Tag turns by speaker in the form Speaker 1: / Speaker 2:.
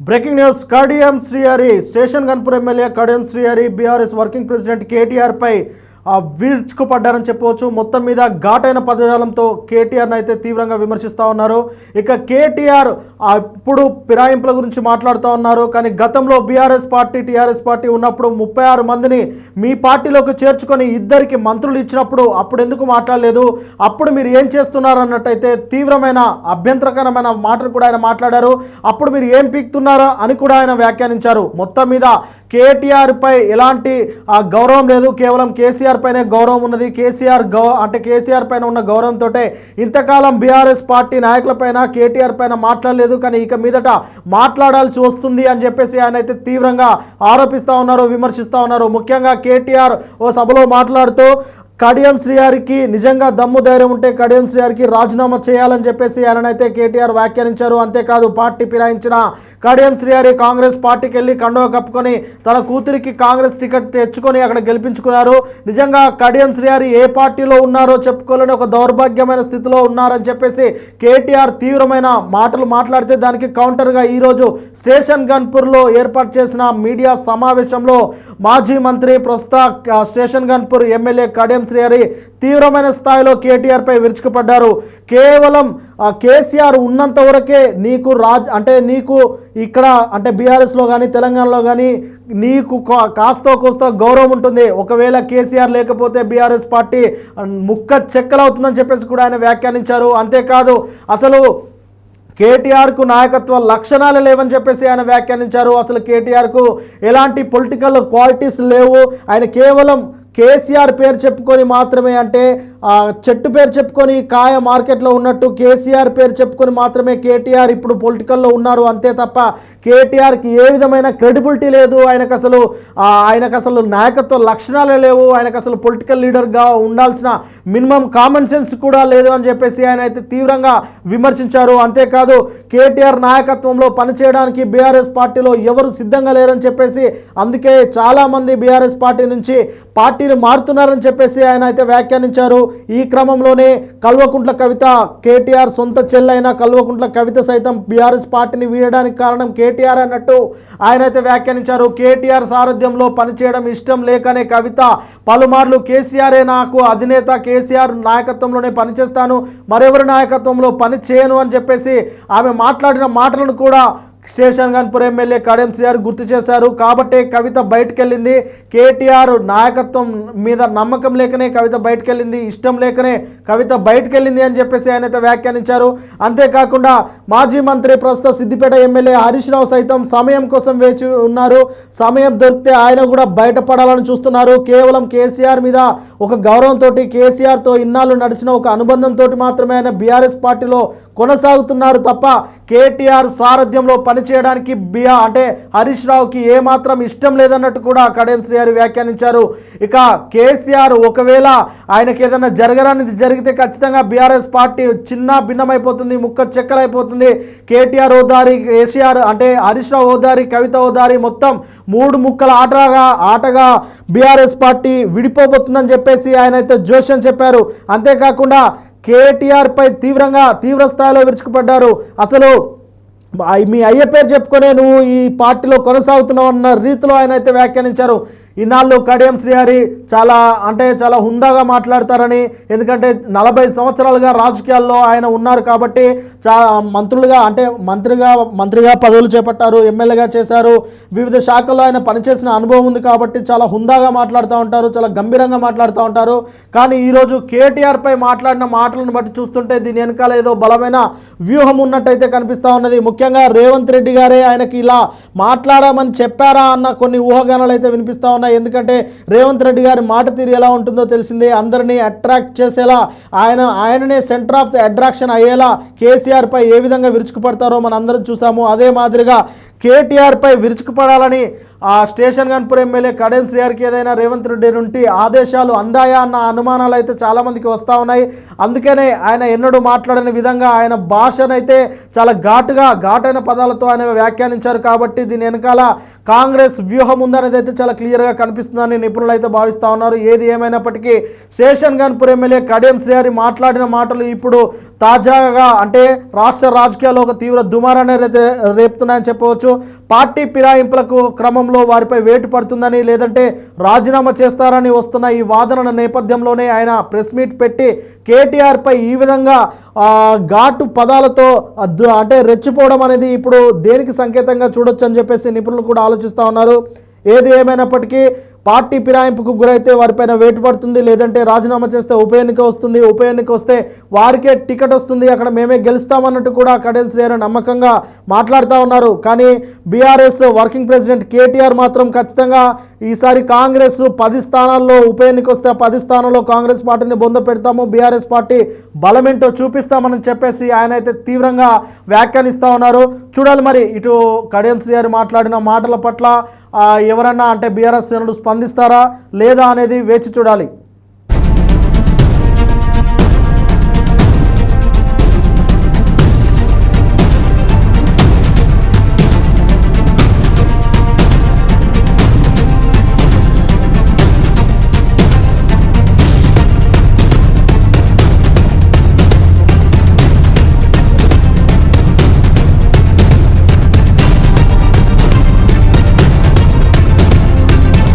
Speaker 1: Breaking news Kadiyam Srihari station Ghanpur MLA Kadiyam Srihari BRS working president KTR పై విరుచుకుపడ్డారని చెప్పవచ్చు. మొత్తం మీద ఘాటైన పదజాలంతో కేటీఆర్ని అయితే తీవ్రంగా విమర్శిస్తూ ఉన్నారు. ఇక కేటీఆర్ అప్పుడు ఇప్పుడు ఫిరాయింపుల గురించి మాట్లాడుతూ ఉన్నారు. కానీ గతంలో బీఆర్ఎస్ పార్టీ టీఆర్ఎస్ పార్టీ ఉన్నప్పుడు ముప్పై ఆరు మందిని మీ పార్టీలోకి చేర్చుకొని ఇద్దరికి మంత్రులు ఇచ్చినప్పుడు అప్పుడు ఎందుకు మాట్లాడలేదు? అప్పుడు మీరు ఏం చేస్తున్నారు అన్నట్టయితే తీవ్రమైన అభ్యంతరకరమైన మాటలు కూడా ఆయన మాట్లాడారు. అప్పుడు మీరు ఏం పీక్తున్నారా అని కూడా ఆయన వ్యాఖ్యానించారు. మొత్తం మీద కేటీఆర్ పై ఎలాంటి ఆ, గౌరవం లేదు. కేవలం కేసీఆర్ పైనే గౌరవం ఉన్నది. కేసీఆర్ గౌ అంటే కేసీఆర్ పైన ఉన్న గౌరవంతో ఇంతకాలం బీఆర్ఎస్ పార్టీ నాయకులపైన కేటీఆర్ పైన మాట్లాడలేదు. కానీ ఇక మీదట మాట్లాడాల్సి వస్తుంది అని చెప్పేసి ఆయన అయితే తీవ్రంగా ఆరోపిస్తూ ఉన్నారు విమర్శిస్తూ ఉన్నారు. ముఖ్యంగా కేటీఆర్ ఓ సభలో మాట్లాడుతూ కడియం శ్రీహారికి నిజంగా దమ్ము ధైర్యం ఉంటే కడియం శ్రీహారికి రాజీనామా చేయాలని చెప్పేసి ఆయననైతే కేటీఆర్ వ్యాఖ్యానించారు. అంతేకాదు పార్టీ ఫిరాయించిన కడియం శ్రీహారి కాంగ్రెస్ పార్టీకి వెళ్ళి కండువ కప్పుకొని తన కూతురికి కాంగ్రెస్ టికెట్ తెచ్చుకొని అక్కడ గెలిపించుకున్నారు. నిజంగా కడియం శ్రీహారి ఏ పార్టీలో ఉన్నారో చెప్పుకోలేని ఒక దౌర్భాగ్యమైన స్థితిలో ఉన్నారని చెప్పేసి కేటీఆర్ తీవ్రమైన మాటలు మాట్లాడితే దానికి కౌంటర్గా ఈరోజు స్టేషన్ గన్పూర్లో ఏర్పాటు చేసిన మీడియా సమావేశంలో మాజీ మంత్రి ప్రస్తుత స్టేషన్ గన్పూర్ ఎమ్మెల్యే కడియం శ్రీహరి తీవ్రమైన స్థాయిలో కేటీఆర్ పై విరుచుకుపడ్డారు. కేవలం కేసీఆర్ ఉన్నంత వరకే నీకు రాజ్ అంటే నీకు ఇక్కడ అంటే బీఆర్ఎస్లో కానీ తెలంగాణలో కానీ నీకు కా- కాస్తో కోస్తో గౌరవం ఉంటుంది. ఒకవేళ కేసీఆర్ లేకపోతే బీఆర్ఎస్ పార్టీ ముక్క చెక్కలవుతుందని చెప్పేసి కూడా ఆయన వ్యాఖ్యానించారు. అంతేకాదు అసలు కేటీఆర్కు నాయకత్వ లక్షణాలు లేవని చెప్పేసి ఆయన వ్యాఖ్యానించారు. అసలు కేటీఆర్కు ఎలాంటి పొలిటికల్ క్వాలిటీస్ లేవు. ఆయన కేవలం కేసీఆర్ పేరు చెప్పుకొని మాత్రమే అంటే చెట్టు పేరు చెప్పుకొని కాయ మార్కెట్లో ఉన్నట్టు కేసీఆర్ పేరు చెప్పుకొని మాత్రమే కేటీఆర్ ఇప్పుడు పొలిటికల్లో ఉన్నారు. అంతే తప్ప కేటీఆర్కి ఏ విధమైన క్రెడిబిలిటీ లేదు. ఆయనకు అసలు ఆయనకు అసలు నాయకత్వ లక్షణాలే లేవు. ఆయనకు అసలు పొలిటికల్ లీడర్గా ఉండాల్సిన మినిమం కామన్ సెన్స్ కూడా లేదు అని చెప్పేసి ఆయన అయితే తీవ్రంగా విమర్శించారు. అంతేకాదు కేటీఆర్ నాయకత్వంలో పనిచేయడానికి బీఆర్ఎస్ పార్టీలో ఎవరు సిద్ధంగా లేరని చెప్పేసి అందుకే చాలామంది బీఆర్ఎస్ పార్టీ నుంచి పార్టీలు మారుతున్నారని చెప్పేసి ఆయన అయితే వ్యాఖ్యానించారు. ఈ క్రమంలోనే కల్వకుంట్ల కవిత కేటీఆర్ సొంత చెల్లైన కల్వకుంట్ల కవిత సైతం బీఆర్ఎస్ పార్టీని వీడడానికి కారణం కేటీఆర్ అన్నట్టు ఆయన అయితే వ్యాఖ్యానించారు. కేటీఆర్ సారథ్యంలో పనిచేయడం ఇష్టం లేకనే కవిత పలుమార్లు కేసీఆరే నాకు అధినేత కేసీఆర్ నాయకత్వంలోనే పనిచేస్తాను. మరెవరి నాయకత్వంలో పని చేయను అని చెప్పేసి ఆమె మాట్లాడిన మాటలను కూడా శేషన్ గన్పూర్ ఎమ్మెల్యే కడియం శ్రీఆర్ గుర్తు చేశారు. కాబట్టి కవిత బయటకెళ్ళింది. కేటీఆర్ నాయకత్వం మీద నమ్మకం లేకనే కవిత బయటకెళ్ళింది ఇష్టం లేకనే కవిత బయటకెళ్ళింది అని చెప్పేసి ఆయన అయితే వ్యాఖ్యానించారు. అంతేకాకుండా మాజీ మంత్రి ప్రస్తుత సిద్దిపేట ఎమ్మెల్యే హరీష్ రావు సైతం సమయం కోసం వేచి ఉన్నారు. సమయం దొరికితే ఆయన కూడా బయటపడాలని చూస్తున్నారు. కేవలం కేసీఆర్ మీద ఒక గౌరవంతో కేసీఆర్తో ఇన్నాళ్ళు నడిచిన ఒక అనుబంధంతో మాత్రమే ఆయన బీఆర్ఎస్ పార్టీలో కొనసాగుతున్నారు తప్ప కేటీఆర్ సారథ్యంలో పనిచేయడానికి బియా అంటే హరీష్ రావుకి ఏమాత్రం ఇష్టం లేదన్నట్టు కూడా కడియం శ్రీహరి వ్యాఖ్యానించారు. ఇక కేసీఆర్ ఒకవేళ ఆయనకి ఏదైనా జరగరానిది జరిగితే ఖచ్చితంగా బీఆర్ఎస్ పార్టీ చిన్న భిన్నమైపోతుంది ముక్క చెక్కలైపోతుంది. కేటీఆర్ ఓదారి కేసీఆర్ అంటే హరీష్ రావు ఓదారి కవిత ఓదారి మొత్తం మూడు ముక్కల ఆటగా ఆటగా బీఆర్ఎస్ పార్టీ విడిపోబోతుందని చెప్పేసి ఆయన అయితే జోష్యం చెప్పారు. అంతేకాకుండా కేటీఆర్ పై తీవ్రంగా తీవ్ర స్థాయిలో విరుచుకుపడ్డారు. అసలు మీ అయ్య పేరు చెప్పుకునే నువ్వు ఈ పార్టీలో కొనసాగుతున్నావు అన్న రీతిలో ఆయన అయితే వ్యాఖ్యానించారు. ఇన్నాళ్ళు కడియం శ్రీహరి చాలా అంటే చాలా హుందాగా మాట్లాడతారని ఎందుకంటే నలభై సంవత్సరాలుగా రాజకీయాల్లో ఆయన ఉన్నారు కాబట్టి చా మంత్రులుగా అంటే మంత్రిగా మంత్రిగా పదవులు చేపట్టారు ఎమ్మెల్యేగా చేశారు. వివిధ శాఖల్లో ఆయన పనిచేసిన అనుభవం ఉంది కాబట్టి చాలా హుందాగా మాట్లాడుతూ ఉంటారు చాలా గంభీరంగా మాట్లాడుతూ ఉంటారు. కానీ ఈరోజు కేటీఆర్ పై మాట్లాడిన మాటలను బట్టి చూస్తుంటే దీని వెనకాల ఏదో బలమైన వ్యూహం ఉన్నట్టయితే కనిపిస్తూ ఉన్నది. ముఖ్యంగా రేవంత్ రెడ్డి గారే ఆయనకి ఇలా మాట్లాడామని చెప్పారా అన్న కొన్ని ఊహాగానాలు అయితే వినిపిస్తూ ఉన్నాయి ఎందుకంటే రేవంత్ రెడ్డి గారి మాట తీరు ఎలా ఉంటుందో తెలిసిందే. అందరినీ అట్రాక్ట్ చేసేలా ఆయన ఆయననే సెంటర్ ఆఫ్ ది అట్రాక్షన్ అయ్యేలా కేసీఆర్ పై ఏ విధంగా విరుచుకుపడతారో మనం అందరం చూసాము. అదే మాదిరిగా కేటీఆర్ పై విరుచుకుపడాలని ఆ స్టేషన్ గన్పూర్ ఎమ్మెల్యే కడెం శ్రీఆర్కి ఏదైనా రేవంత్ రెడ్డి నుండి ఆదేశాలు అందాయా అన్న అనుమానాలు అయితే చాలామందికి వస్తూ ఉన్నాయి. అందుకనే ఆయన ఎన్నడూ మాట్లాడని విధంగా ఆయన భాషనైతే చాలా ఘాటుగా ఘాటైన పదాలతో ఆయన వ్యాఖ్యానించారు. కాబట్టి దీని వెనకాల కాంగ్రెస్ వ్యూహం ఉందనేది అయితే చాలా క్లియర్గా కనిపిస్తుందని నిపుణులు అయితే భావిస్తూ ఉన్నారు. ఏది ఏమైనప్పటికీ శేషన్ గన్పూర్ ఎమ్మెల్యే కడియం శ్రీహరి మాట్లాడిన మాటలు ఇప్పుడు తాజాగా అంటే రాష్ట్ర రాజకీయాల్లో ఒక తీవ్ర దుమారాన్ని రే- రేపుతున్నాయని చెప్పవచ్చు. పార్టీ ఫిరాయింపులకు క్రమంలో వారిపై వేటు పడుతుందని లేదంటే రాజీనామా చేస్తారని వస్తున్న ఈ వాదనల నేపథ్యంలోనే ఆయన ప్రెస్ మీట్ పెట్టి కేటీఆర్పై ఈ విధంగా ఘాటు పదాలతో అంటే రెచ్చిపోవడం అనేది ఇప్పుడు దేనికి సంకేతంగా చూడొచ్చు అని చెప్పేసి నిపుణులు కూడా ఆలోచిస్తూ ఉన్నారు. ఏది ఏమైనప్పటికీ పార్టీ ఫిరాయింపుకు గురైతే వారిపైన వేటు పడుతుంది లేదంటే రాజీనామా చేస్తే ఉప ఎన్నిక వస్తుంది ఉప ఎన్నిక వస్తే వారికే టికెట్ వస్తుంది అక్కడ మేమే గెలుస్తామన్నట్టు కూడా కడెన్ శ్రేయర్ నమ్మకంగా మాట్లాడుతూ ఉన్నారు. కానీ బీఆర్ఎస్ వర్కింగ్ ప్రెసిడెంట్ కేటీఆర్ మాత్రం ఖచ్చితంగా ఈసారి కాంగ్రెస్ పది స్థానాల్లో ఉప ఎన్నిక వస్తే పది స్థానాల్లో కాంగ్రెస్ పార్టీని బొంద పెడతాము బీఆర్ఎస్ పార్టీ బలమేంటో చూపిస్తామని చెప్పేసి ఆయన అయితే తీవ్రంగా వ్యాఖ్యానిస్తూ ఉన్నారు. చూడాలి మరి ఇటు కడియం శ్రీగారు మాట్లాడిన మాటల పట్ల ఎవరన్నా అంటే బీఆర్ఎస్ శ్రేణులు స్పందిస్తారా లేదా అనేది వేచి చూడాలి.